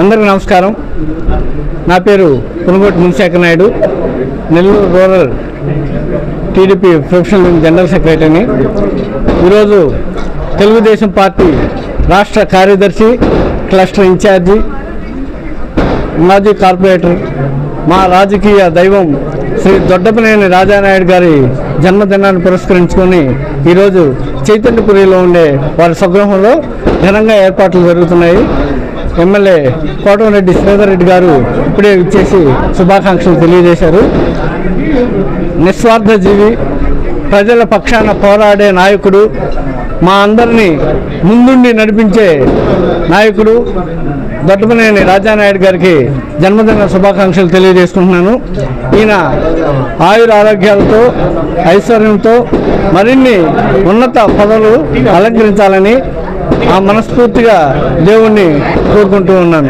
అందరికీ నమస్కారం. నా పేరు Punugoti Munishekar Naidu. Nellore rural TDP professional general సెక్రటరీని. ఈరోజు తెలుగుదేశం పార్టీ రాష్ట్ర కార్యదర్శి క్లస్టర్ ఇన్ఛార్జి మాజీ కార్పొరేటర్ మా రాజకీయ దైవం శ్రీ దొడ్డపనేని రాజానాయుడు గారి జన్మదినాన్ని పురస్కరించుకొని ఈరోజు చైతన్యపురిలో ఉండే వారి స్వగృహంలో ఘనంగా ఏర్పాట్లు జరుగుతున్నాయి. ఎమ్మెల్యే కోటమిరెడ్డి శ్రీధర్ రెడ్డి గారు ఇప్పుడే ఇచ్చేసి శుభాకాంక్షలు తెలియజేశారు. నిస్వార్థ జీవి ప్రజల పక్షాన పోరాడే నాయకుడు మా అందరినీ ముందుండి నడిపించే నాయకుడు దొడ్డపనేని రాజానాయుడు గారికి జన్మదిన శుభాకాంక్షలు తెలియజేసుకుంటున్నాను. ఈయన ఆయుర ఆరోగ్యాలతో ఐశ్వర్యంతో మరిన్ని ఉన్నత పదవులు అలంకరించాలని ఆ మనస్ఫూర్తిగా దేవుణ్ణి కోరుకుంటూ ఉన్నాను.